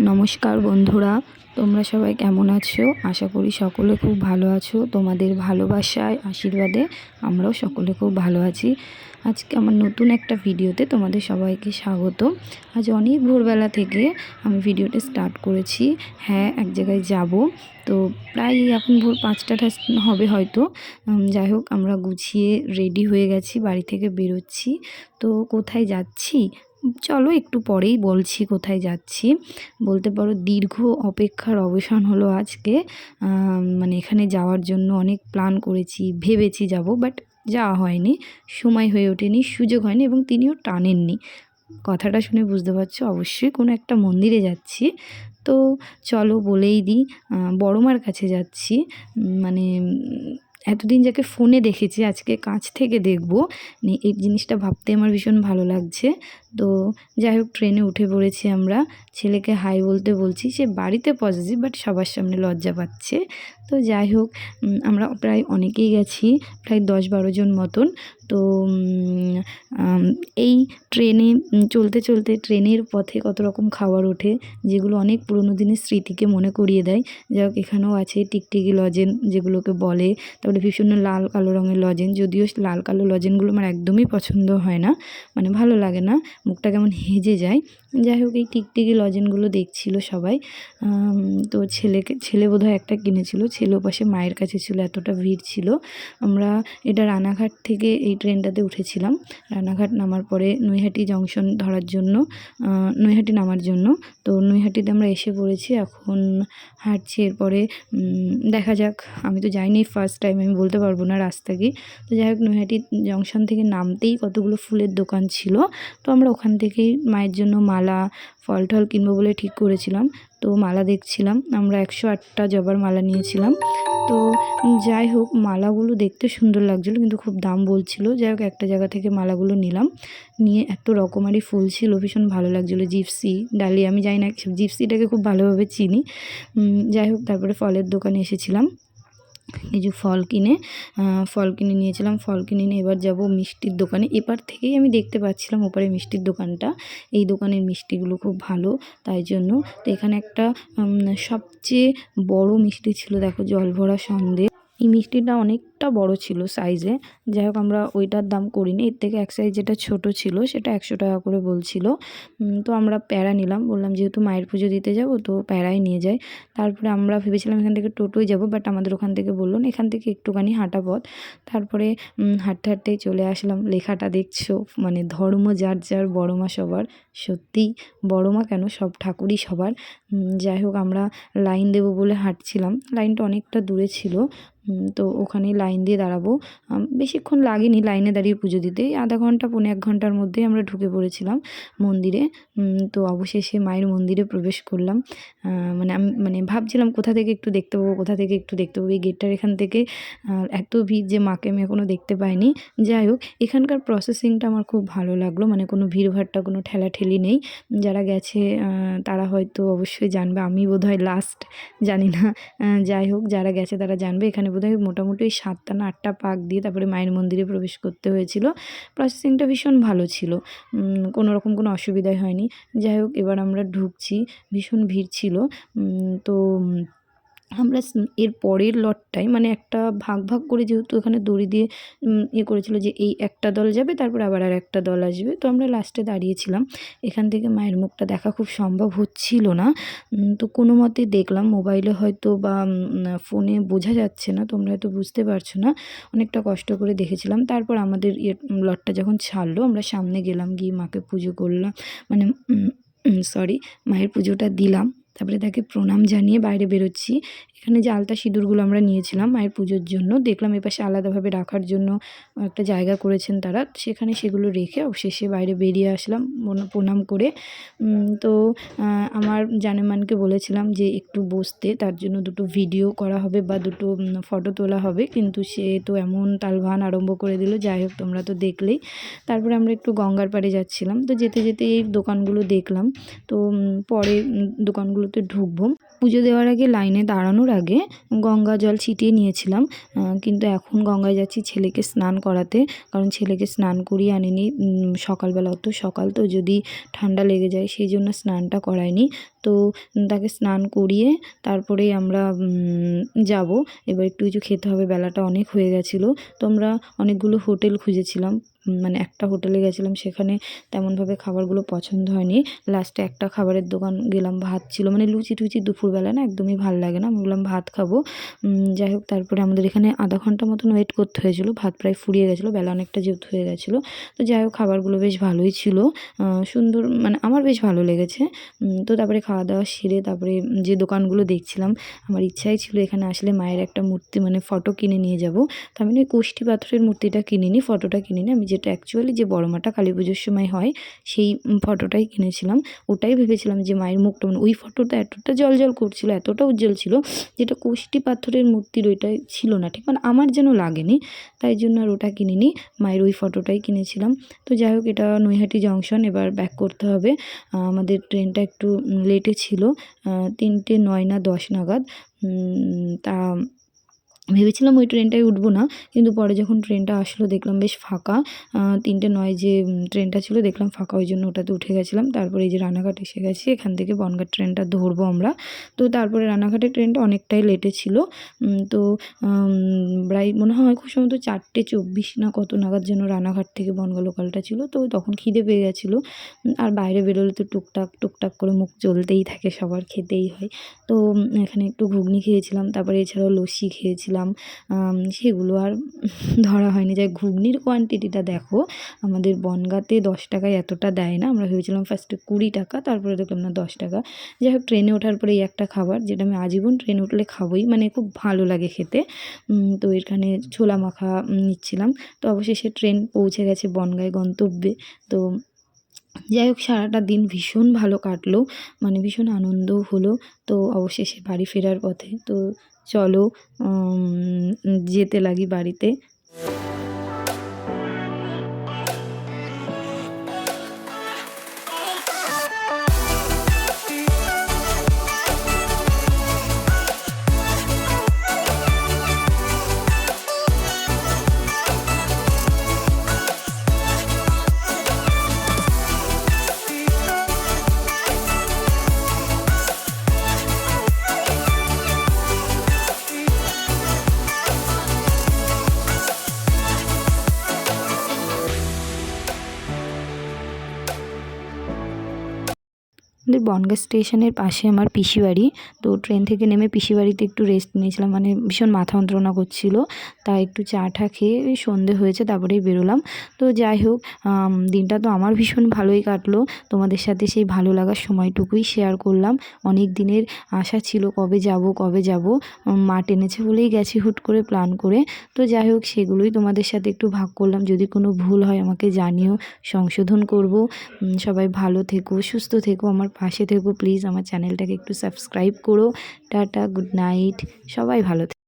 নমস্কার বন্ধুরা, তোমরা সবাই কেমন আছো? আশা করি সকলে খুব ভালো আছো। তোমাদের ভালোবাসায়, আশীর্বাদে আমরাও সকলে খুব ভালো আছি। আজকে আমার নতুন একটা ভিডিওতে তোমাদের সবাইকে স্বাগত। আজ অনেক ভোরবেলা থেকে আমি ভিডিওটা স্টার্ট করেছি। হ্যাঁ এক জায়গায় যাব। তো প্রায় এখন ভোর পাঁচটা হবে হয়তো। যাই হোক, আমরা গুছিয়ে রেডি হয়ে গেছি, বাড়ি থেকে বেরোচ্ছি। তো কোথায় যাচ্ছি? চলো একটু পরেই বলছি কোথায় যাচ্ছি। বলতে পারো দীর্ঘ অপেক্ষার অবসান হলো আজকে। মানে এখানে যাওয়ার জন্য অনেক প্ল্যান করেছি, ভেবেছি যাব বাট যাওয়া হয়নি। সময় হয়ে ওঠেনি, সুযোগ হয়নি এবং তিনিও টানেননি। কথাটা শুনে বুঝতে পারছ, অবশ্যই কোনো একটা মন্দিরে যাচ্ছি। তো চলো বলেই দিই বড়মার কাছে যাচ্ছি। মানে এতদিন যাকে ফোনে দেখেছি, আজকে কাছ থেকে দেখব। মানে এই জিনিসটা ভাবতে আমার ভীষণ ভালো লাগছে। তো যাই হোক ট্রেনে উঠে পড়েছি আমরা। ছেলেকে হাই বলতে বলছি, সে বাড়িতে পজিটিভ বাট সবার সামনে লজ্জা পাচ্ছে। তো যাই হোক আমরা প্রায় অনেকেই গেছি, প্রায় দশ বারো জন মতন। তো এই ট্রেনে চলতে চলতে ট্রেনের পথে কত রকম খাবার ওঠে, যেগুলো অনেক পুরোনো দিনের স্মৃতিকে মনে করিয়ে দেয়। যাই হোক, এখানেও আছে টিকটিকি লজেন যেগুলোকে বলে, তারপরে ভীষণ লাল কালো রঙের লজেন যদিও লাল কালো লজেনগুলো আমার একদমই পছন্দ হয় না মানে ভালো লাগে না মুখটা কেমন হেজে যায় যাই হোক, এই টিকটিকি লজেনগুলো দেখছিল সবাই। তো ছেলেকে, ছেলে বোধহয় একটা কিনেছিল, ছেলে পাশে মায়ের কাছে ছিল, এতটা ভিড় ছিল। আমরা এটা রানাঘাট থেকে এই ট্রেনটাতে উঠেছিলাম। রানাঘাট নামার পরে নৈহাটি জংশন ধরার জন্য নৈহাটি নামার জন্য। তো নৈহাটিতে আমরা এসে পড়েছি, এখন হাঁটছি, এরপরে দেখা যাক। আমি তো যাইনি ফার্স্ট টাইম আমি বলতে পারব না রাস্তা কি। তো যাই হোক, নৈহাটি জংশন থেকে নামতেই কতগুলো ফুলের দোকান ছিল। তো আমরা ওখান থেকেই মায়ের জন্য মালা ফল টল কিনবো বলে ঠিক করেছিলাম। তো মালা দেখছিলাম, আমরা একশো আটটা জবার মালা নিয়েছিলাম। তো যাই হোক, মালাগুলো দেখতে সুন্দর লাগছিল, কিন্তু খুব দাম বলছিল। যাই হোক, একটা জায়গা থেকে মালাগুলো নিলাম। নিয়ে এত রকমারি ফুল ছিল, ভীষণ ভালো লাগছিল। জিপসি, ডালি, আমি জানি না, জিপসিটাকে খুব ভালোভাবে চিনি। যাই হোক, তারপরে ফলের দোকানে এসেছিলাম। কিছু ফল কিনে ফল কিনে নিয়েছিলাম। ফল কিনে নিয়ে এবার যাব মিষ্টির দোকানে। এপার থেকেই আমি দেখতে পাচ্ছিলাম ওপারে মিষ্টির দোকানটা। এই দোকানের মিষ্টিগুলো খুব ভালো, তাই জন্য। তো এখানে একটা সবচেয়ে বড় মিষ্টি ছিল, দেখো জল ভরা সন্দেহ এই মিষ্টিটা অনেকটা বড় ছিল সাইজে যাই হোক, আমরা ওইটার দাম করিনি। এর থেকে এক সাইজ যেটা ছোট ছিল, সেটা একশো টাকা করে বলছিল। তো আমরা প্যারা নিলাম। বললাম, যেহেতু মায়ের পুজো দিতে যাব, তো প্যারাই নিয়ে যাই। তারপরে আমরা ভেবেছিলাম এখান থেকে টোটোয় যাব বাট আমাদের ওখান থেকে বলল এখান থেকে একটুখানি হাঁটা পথ। তারপরে হাঁটতে হাঁটতেই চলে আসলাম। লেখাটা দেখছ? মানে ধর্ম যার যার, বড় মা সবার। সত্যিই বড় মা কেন? সব ঠাকুরই সবার। যাই হোক, আমরা লাইন দেবো বলে হাঁটছিলাম। লাইনটা অনেকটা দূরে ছিল। তো ওখানে লাইন দিয়ে দাঁড়াবো। বেশিক্ষণ লাগেনি লাইনে দাঁড়িয়ে পুজো দিতে। আধা ঘণ্টা, পৌনে এক ঘণ্টার মধ্যেই আমরা ঢুকে পড়েছিলাম মন্দিরে। তো অবশেষে মায়ের মন্দিরে প্রবেশ করলাম। মানে আমি মানে ভাবছিলাম কোথা থেকে একটু দেখতে পাবো, কোথা থেকে একটু দেখতে পাবো। এই গেটটার এখান থেকে এত ভিড় যে মাকে আমি এখনও দেখতে পাইনি। যাই হোক, এখানকার প্রসেসিংটা আমার খুব ভালো লাগল। মানে কোনো ভিড়ভাট্টা কোনো ঠেলাঠেলি নেই। যারা গেছে তারা হয়তো অবশ্যই জানবে। আমি বোধহয় লাস্ট জানি না। যাই হোক, যারা গেছে তারা জানবে। এখানে বোধহয় মোটামুটি ওই সাতটা না আটটা পাক দিয়ে তারপরে মায়ের মন্দিরে প্রবেশ করতে হয়েছিল। প্রসেসিংটা ভীষণ ভালো ছিল। কোনো রকম কোনো অসুবিধাই হয়নি। যাই হোক, এবার আমরা ঢুকছি। ভীষণ ভিড় ছিল। তো আমরা এর পরের লটটায় মানে একটা ভাগ ভাগ করে যেহেতু এখানে দড়ি দিয়ে ইয়ে করেছিল যে এই একটা দল যাবে, তারপর আবার আর একটা দল আসবে। তো আমরা লাস্টে দাঁড়িয়েছিলাম। এখান থেকে মায়ের মুখটা দেখা খুব সম্ভব হচ্ছিল না। তো কোনো মতে দেখলাম মোবাইলে হয়তো বা ফোনে বোঝা যাচ্ছে না, তোমরা হয়তো বুঝতে পারছ না। অনেকটা কষ্ট করে দেখেছিলাম। তারপর আমাদের ইয়ে লটটা যখন ছাড়লো, আমরা সামনে গেলাম, গিয়ে মাকে পুজো করলাম মানে সরি মায়ের পুজোটা দিলাম। তারপরে তাকে প্রণাম জানিয়ে বাইরে বেরোচ্ছি। এখানে যে আলতা সিঁদুরগুলো আমরা নিয়েছিলাম মায়ের পুজোর জন্য, দেখলাম এপাশে আলাদাভাবে রাখার জন্য একটা জায়গা করেছেন তারা। সেখানে সেগুলো রেখে অবশেষে বাইরে বেরিয়ে আসলাম প্রণাম করে। তো আমার জানেমানকে বলেছিলাম যে একটু বসতে, তার জন্য দুটো ভিডিও করা হবে বা দুটো ফটো তোলা হবে। কিন্তু সে তো এমন তালভান আরম্ভ করে দিল, যাই হোক তোমরা তো দেখলেই। তারপরে আমরা একটু গঙ্গার পাড়ে যাচ্ছিলাম। তো যেতে যেতে এই দোকানগুলো দেখলাম। তো পরে দোকানগুলোতে ঢুকবো। পুজো দেওয়ার আগে লাইনে দাঁড়ানোর আগে গঙ্গা জল ছিটিয়ে নিয়েছিলাম কিন্তু এখন গঙ্গায় যাচ্ছি ছেলেকে স্নান করাতে। কারণ ছেলেকে স্নান করিয়ে আনিনি সকালবেলা, অত সকাল তো যদি ঠান্ডা লেগে যায় সেই জন্য স্নানটা করায়নি তো তাকে স্নান করিয়ে তারপরে আমরা যাব। এবার একটু কিছু খেতে হবে, বেলাটা অনেক হয়ে গেছিল। তো আমরা অনেকগুলো হোটেল খুঁজেছিলাম। মানে একটা হোটেলে গেছিলাম, সেখানে তেমনভাবে খাবারগুলো পছন্দ হয়নি। লাস্টে একটা খাবারের দোকান গেলাম, ভাত ছিল। মানে লুচি টুচি দুপুরবেলা না, একদমই ভালো লাগে না। আমি বললাম, ভাত খাব। যাই হোক, তারপরে আমাদের এখানে আধা ঘণ্টা মতন ওয়েট করতে হয়েছিল। ভাত প্রায় ফুরিয়ে গেছিল, বেলা অনেকটা যেহেতু হয়ে গেছিল। তো যাই হোক, খাবারগুলো বেশ ভালোই ছিল। সুন্দর মানে আমার বেশ ভালো লেগেছে। তো তারপরে খাওয়া দাওয়া সেরে তারপরে যে দোকানগুলো দেখছিলাম, আমার ইচ্ছাই ছিল এখানে আসলে মায়ের একটা মূর্তি মানে ফটো কিনে নিয়ে যাব। তো আমি ওই কোষ্ঠী পাথরের মূর্তিটা কিনিনি ফটোটা কিনিনি। আমি যেটা অ্যাকচুয়ালি যে বড় মাটা কালী পুজোর সময় হয়, সেই ফটোটাই কিনেছিলাম। ওটাই ভেবেছিলাম যে মায়ের মুখটা মানে ওই ফটোটা এতটা জল জল করছিল এতটা উজ্জ্বল ছিল যেটা কোষ্ঠী পাথরের মূর্তির ওইটাই ছিল না, ঠিক? মানে আমার যেন লাগেনি, তাই জন্য আর ওটা কিনিনি। মায়ের ওই ফটোটাই কিনেছিলাম। তো যাই হোক, এটা নৈহাটি জংশন এবার ব্যাক করতে হবে। আমাদের ট্রেনটা একটু লেটে ছিল তিনটে নয় না দশ নাগাদ। তা ভেবেছিলাম ওই ট্রেনটায় উঠবো না, কিন্তু পরে যখন ট্রেনটা আসলো দেখলাম বেশ ফাঁকা তিনটে নয় যে ট্রেনটা ছিল দেখলাম ফাঁকা, ওই জন্য ওটাতে উঠে গেছিলাম। তারপরে এই যে রানাঘাট এসে গেছি, এখান থেকে বনঘাট ট্রেনটা ধরবো আমরা। তো তারপরে রানাঘাটের ট্রেনটা অনেকটাই লেটে ছিল তো প্রায় মনে হয় খুব সম্ভবত চারটে চব্বিশ না কত নাগাদ যেন রানাঘাট থেকে বনগাঁ লোকালটা ছিল, তো তখন খিদে পেয়ে গেছিল। আর বাইরে বেরোলে তো টুকটাক টুকটাক করে মুখ চলতেই থাকে, সবার খেতেই হয়। তো এখানে একটু ঘুগনি খেয়েছিলাম, তারপরে এছাড়াও লস্যি খেয়েছিলাম। আম, সেগুলো আর ধরা হয়নি। যাই ঘুগনির কোয়ান্টিটিটা দেখো আমাদের বনগাঁতে দশ টাকায় এতটা দেয় না। আমরা ভেবেছিলাম ফার্স্টে কুড়ি টাকা তারপরে দেখলাম না দশ টাকা। যাই হোক ট্রেনে ওঠার পরে এই একটা খাবার যেটা আমি আজীবন ট্রেনে উঠলে খাবোই মানে খুব ভালো লাগে খেতে। তো এখানে ছোলা মাখা নিচ্ছিলাম। তো অবশেষে ট্রেন পৌঁছে গেছে বনগাঁয় গন্তব্যে। তো যাই হোক সারাটা দিন ভীষণ ভালো কাটলো মানে ভীষণ আনন্দও হলো। তো অবশেষে বাড়ি ফেরার পথে তো চলো যেতে লাগি বাড়িতে। আমাদের বনগাঁ স্টেশনের পাশে আমার পিসি বাড়ি তো ট্রেন থেকে নেমে পিসি বাড়িতে একটু রেস্ট নিয়েছিলাম মানে ভীষণ মাথা যন্ত্রণা করছিল। তাই একটু চা টা খেয়ে সন্ধে হয়েছে, তারপরেই বেরোলাম। তো যাই হোক দিনটা তো আমার ভীষণ ভালোই কাটলো। তোমাদের সাথে সেই ভালো লাগার সময়টুকুই শেয়ার করলাম। অনেক দিনের আশা ছিল, কবে যাব কবে যাব মা টেনেছে বলেই গেছি হুট করে প্ল্যান করে। তো যাই হোক, সেগুলোই তোমাদের সাথে একটু ভাগ করলাম। যদি কোনো ভুল হয় আমাকে জানিও, সংশোধন করব। সবাই ভালো থেকো, সুস্থ থেকো, আমার পাশে থেকো প্লিজ আমার চ্যানেলটাকে একটু সাবস্ক্রাইব করো। টাটা গুড নাইট সবাই ভালো থেকো।